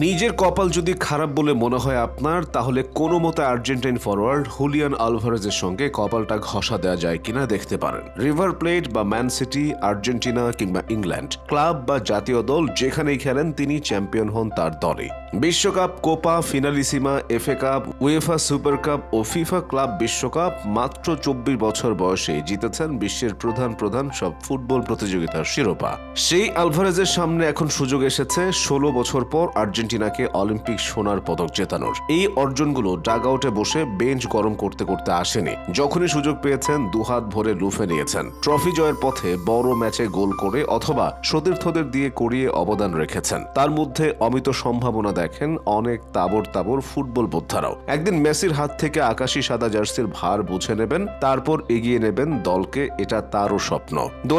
নিজের কপাল যদি খারাপ বলে মনে হয় আপনার, তাহলে কোনো মতে আর্জেন্টাইন ফরওয়ার্ড হুলিয়ান আলভারেজের সঙ্গে কপালটা ঘষা দেওয়া যায় কিনা দেখতে পারেন। রিভার প্লেট বা ম্যান সিটি, আর্জেন্টিনা কিংবা ইংল্যান্ড, ক্লাব বা জাতীয় দল যেখানেই খেলেন, তিনি চ্যাম্পিয়ন হন তার দলে। বিশ্বকাপ, Copa, Finalissima, FA Cup, UEFA Super Cup ও ফিফা ক্লাব বিশ্বকাপ মাত্র চব্বিশ বছর বয়সে জিতেছেন বিশ্বের প্রধান প্রধান সব ফুটবল প্রতিযোগিতার শিরোপা। সেই আলভারেজের সামনে এখন সুযোগ এসেছে ষোলো বছর পর আর্জেন্টিনাকে অলিম্পিক সোনার পদক জেতানোর। এই অর্জনগুলো ডাগ আউটে বসে বেঞ্চ গরম করতে করতে আসেনি। যখনই সুযোগ পেয়েছেন, দুহাত ভরে লুফে নিয়েছেন। ট্রফি জয়ের পথে বড় ম্যাচে গোল করে অথবা সতীর্থদের দিয়ে করিয়ে অবদান রেখেছেন। তার মধ্যে অমিত সম্ভাবনা দেখেন অনেক তাবর তাবর ফুটবল বোদ্ধারাও। একদিন মেসির হাত থেকে আকাশি সাদা জার্সির ভার বুঝে নেবেন, তারপর এগিয়ে নেবেন দলকে, এটা তারও স্বপ্ন। দু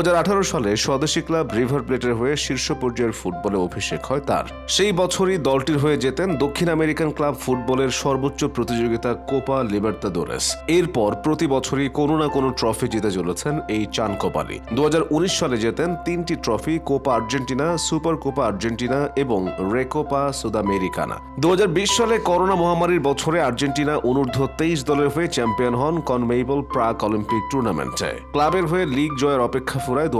সালে স্বদেশী ক্লাব রিভার প্লেটের হয়ে শীর্ষ পর্যায়ের ফুটবলে অভিষেক হয় তার। সেই বছরই দলটির হয়ে যেতেন দক্ষিণ আমেরিকান ক্লাব ফুটবলের সর্বোচ্চ প্রতিযোগিতা কোপা লিবার্তা লিবার্তাদোরেস এরপর প্রতি বছরই কোনো না কোনো ট্রফি জিতে চলেছেন এই চান কোপালি দু হাজার উনিশ সালে জেতেন তিনটি trophy, Copa Argentina, Super Copa Argentina এবং রেকোপা সুদামেরিকানা দু সালে করোনা মহামারীর বছরে আর্জেন্টিনা অনূর্ধ্ব তেইশ দলের হয়ে চ্যাম্পিয়ন হন কনমেইবল প্রাক অলিম্পিক টুর্নামেন্টে। ক্লাবের হয়ে লিগ জয়ের অপেক্ষা ফুরায় দু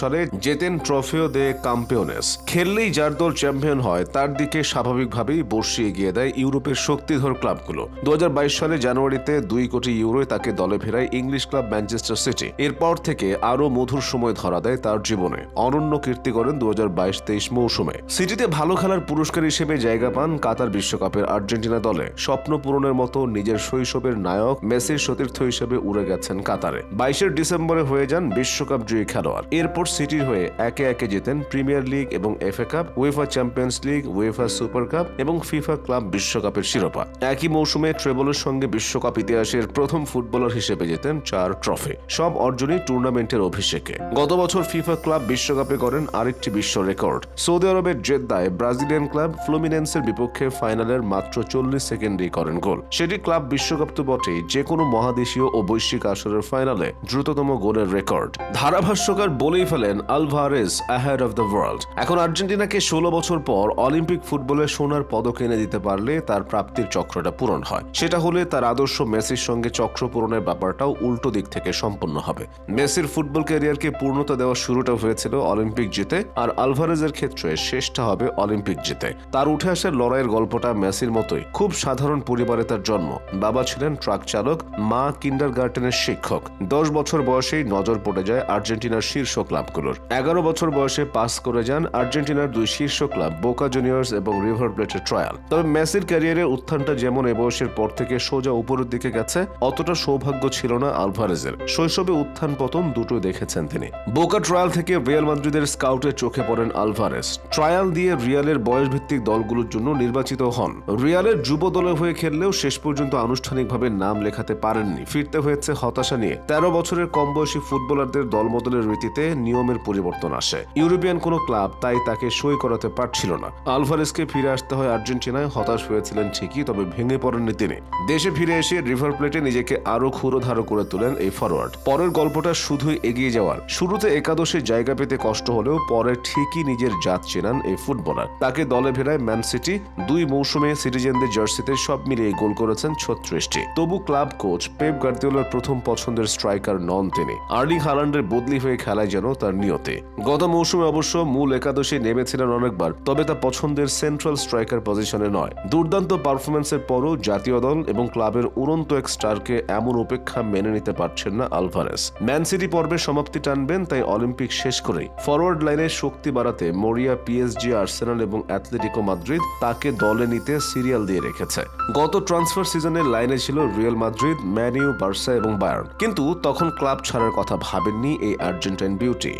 সালে জেতেন ট্রফিও দে কাম্পিয়নেস। খেললেই যার দল চ্যাম্পিয়ন হয়, তার দিকে স্বাভাবিকভাবেই বর্ষি এগিয়ে দেয় ইউরোপের শক্তিধর ক্লাবগুলো। দু হাজার বাইশ সালে জানুয়ারিতে দুই কোটি ইউরোয় তাকে দলে ফেরায় ইংলিশ ক্লাব ম্যানচেস্টার সিটি। এরপর থেকে আরও মধুর সময় ধরা দেয় তার জীবনে। অনন্য কীর্তি করেন দু হাজার বাইশ তেইশ মৌসুমে। সিটিতে ভালো খেলার পুরস্কার হিসেবে জায়গা পান কাতার বিশ্বকাপের আর্জেন্টিনা দলে। স্বপ্ন পূরণের মতো নিজের শৈশবের নায়ক মেসির সতীর্থ হিসেবে উড়ে গেছেন কাতারে। বাইশের ডিসেম্বরে হয়ে যান বিশ্বকাপ জয়ী খেলোয়াড়। এরপর সিটির হয়ে একে একে জেতেন প্রিমিয়ার লিগ এবং FA Cup, UEFA Champions League, UEFA Super Cup এবং ফিফা ক্লাব বিশ্বকাপের শিরোপা। একই মৌসুমে ট্রেবলের সঙ্গে বিশ্বকাপ ইতিহাসের প্রথম ফুটবলার হিসেবে জেতেন চার ট্রফি। সব অর্জনই টুর্নামেন্টের অভিষেকে। গত বছর ফিফা ক্লাব বিশ্বকাপে করেন আরেকটি বিশ্ব রেকর্ড। সৌদি আরবের জেদ্দায় ব্রাজিলিয়ান ক্লাব ফ্লুমিনেন্সের বিপক্ষে ফাইনালের মাত্র চল্লিশ সেকেন্ডেই করেন গোল। সেটি ক্লাব বিশ্বকাপ তো বটেই যে কোনো মহাদেশীয় ও বৈশ্বিক আসরের ফাইনালে দ্রুততম গোলের রেকর্ড। ধারাভাষ্যকার বলেই ফেলেন Alvarez ahead of the world এখন আর্জেন্টিনাকে ষোলো বছর পর অলিম্পিক ফুটবলে সোনার পদক এনে দিতে পারলে তার প্রাপ্তির চক্রটা পূরণ হয়। সেটা হলে তার আদর্শ মেসির সঙ্গে চক্র পূরণের ব্যাপারটাও উল্টো দিক থেকে সম্পন্ন হবে। মেসির ফুটবল ক্যারিয়ারকে পূর্ণতা দেওয়ার শুরুটা হয়েছিল অলিম্পিক জিতে, আর আলভারেজের ক্ষেত্রে শেষটা হবে অলিম্পিক জিতে। তার উঠে আসার লড়াইয়ের গল্পটা মেসির মতোই। খুব সাধারণ পরিবারে তার জন্ম। বাবা ছিলেন ট্রাক চালক, মা কিন্ডার গার্ডেনের শিক্ষক। দশ বছর বয়সেই নজর পড়ে যায় আর্জেন্টিনার শীর্ষ ক্লাবগুলোর। এগারো বছর বয়সে পাস করে যান আর্জেন্টিনার দুই শীর্ষ ক্লাব, বোকা জুনিয়র্স এবং রিভার প্লেটের ট্রায়াল। তবে মেসির ক্যারিয়ারের উত্থানটা যেমন এ বয়সের পর থেকে সোজা উপরের দিকে গেছে, অতটা সৌভাগ্য ছিল না আলভারেজের। শৈশবে উত্থান পতন দুটো দেখেছেন তিনি। বোকা ট্রায়াল থেকে রিয়াল মাদ্রিদের স্কাউটের চোখে পড়েন আলভারেজ। ট্রায়াল দিয়ে রিয়ালের বয়সভিত্তিক দলগুলোর জন্য নির্বাচিত হন। রিয়ালের যুব দলের হয়ে খেললেও শেষ পর্যন্ত আনুষ্ঠানিকভাবে নাম লেখাতে পারেননি। ফিরতে হয়েছে হতাশা নিয়ে। তেরো বছরের কম বয়সী ফুটবলারদের দলবদলের রীতিতে নিয়মের পরিবর্তন আসে। ইউরোপিয়ান কোনো ক্লাব তাই তাকে সই করাতে পারছিল না। আলভারেজকে ফিরে আসতে হয় আর্জেন্টিনায়। হতাশ হয়েছিলেন ঠিকই, তবে ভেঙে পড়েননি তিনি। দেশে ফিরে এসে রিভার প্লেটে নিজেকে আরও ক্ষুরোধারো করে তোলেন এই ফরওয়ার্ড পরের গল্পটা শুধুই এগিয়ে যাওয়ার। শুরুতে একাদশে জায়গা পেতে কষ্ট হলেও পরে ঠিকই নিজের জাত চেনান এই ফুটবলার। তাকে দলে ফেরায় ম্যান সিটি দুই মৌসুমে সিটিজেনদের জার্সিতে সব মিলিয়ে গোল করেছেন ছত্রিশটি। তবু ক্লাব কোচ পেপ গার্দিওলার প্রথম পছন্দের স্ট্রাইকার নন তিনি। আর্লি হালান্ডের বদলি হয়ে খেলায় যেন তার নিয়তে। গত মৌসুমে অবশ্য মূল একাদশে নেমেছিলেন অনেকবার, তবে তা পছন্দের সেন্ট্রাল স্ট্রাইকার পজিশনে নয়। দুর্দান্ত পারফরমেন্সের পরও জাতীয় দল এবং ক্লাবের উড়ন্ত এক স্টারকে এমন উপেক্ষা মেনে নিতে পারছেন না আলভারেস। ম্যান সিটি পর্বের সমাপ্তি টানবেন, তাই অলিম্পিক শেষ করেই। ফরওয়ার্ড লাইনের শক্তি বাড়াতে মরিয়া, পিএসজি, আর্সেনাল এবং অ্যাথলেটিকো মাদ্রিদ তাকে দলে নিতে সিরিয়াল দিয়ে রেখেছে। গত ট্রান্সফার সিজনের লাইনে ছিল Real Madrid Man U Barca এবং বায়ার্ন। কিন্তু তখন ক্লাব ছাড়ার কথা ভাবেননি এই আর্জেন্টাইন বিউটি।